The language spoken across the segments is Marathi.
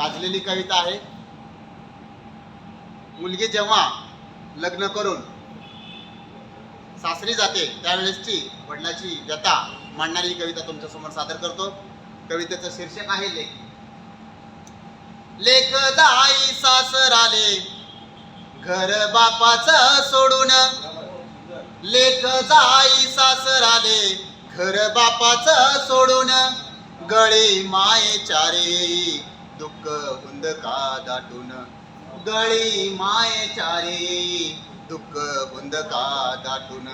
गाजलेली कविता आहे. मुलगी जेव्हा लग्न करून सासरी जाते त्यावेळेसची वडिलाची व्यथा मांडणारी कविता तुमच्यासमोर सादर करतो. कवितेचं शीर्षक आहे लेख. लेख दाई सासराले घर बापाच सोडून. लेख जाई सासराले घर बापाच सोडून. गळी माये चारे दुःख हुंदका दाटून? गळी माय चारी दुःख हुंदका दाटून?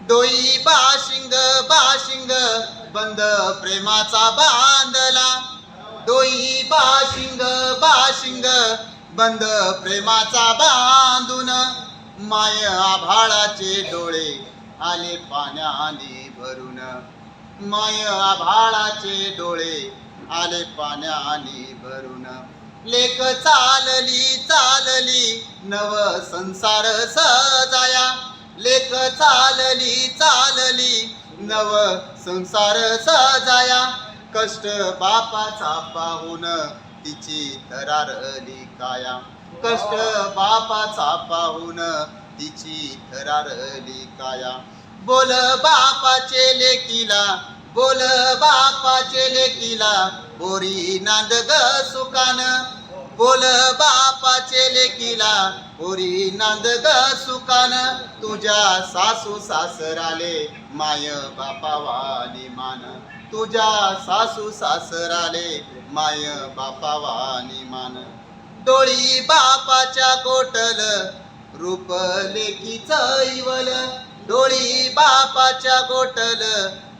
डोई बाशिंग बाशिंग बंद प्रेमाचा बांधला. डोई बाशिंग बाशिंग बंद प्रेमाचा बांधून. माय आभाळाचे डोळे आले पाण्याने भरून. माय आभाळाचे डोळे आले पाण्याने भरून. लेख चालली चालली नव संसार सजाया. लेख चालली चालली नव संसार सजाया. कष्ट बापाचा पाहून तिची थरारली काया कष्ट बापाचा पाहून तिची थरारली काया बोल बापाचे लेकीला बोल बापाचे लेकीला बोरी नांद ग सुकान. बोल बापाचे लेकीला बोरी नांद ग सुकान. तुझ्या सासू सासराले माय बापावानी मान. तुझ्या सासू सासराले माय बापावानी मान. डोळी बापाच्या गोटल रूप लेकीच इवल डोळी बापाच्या गोटल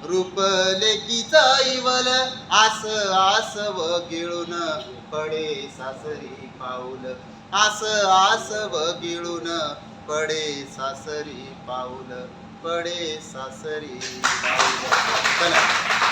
रूप लेकीच इवल आस आस व गिळून पडे सासरी पाऊल. आस आस व गिळून पडे सासरी पाऊल पडे सासरी पाऊल. चला.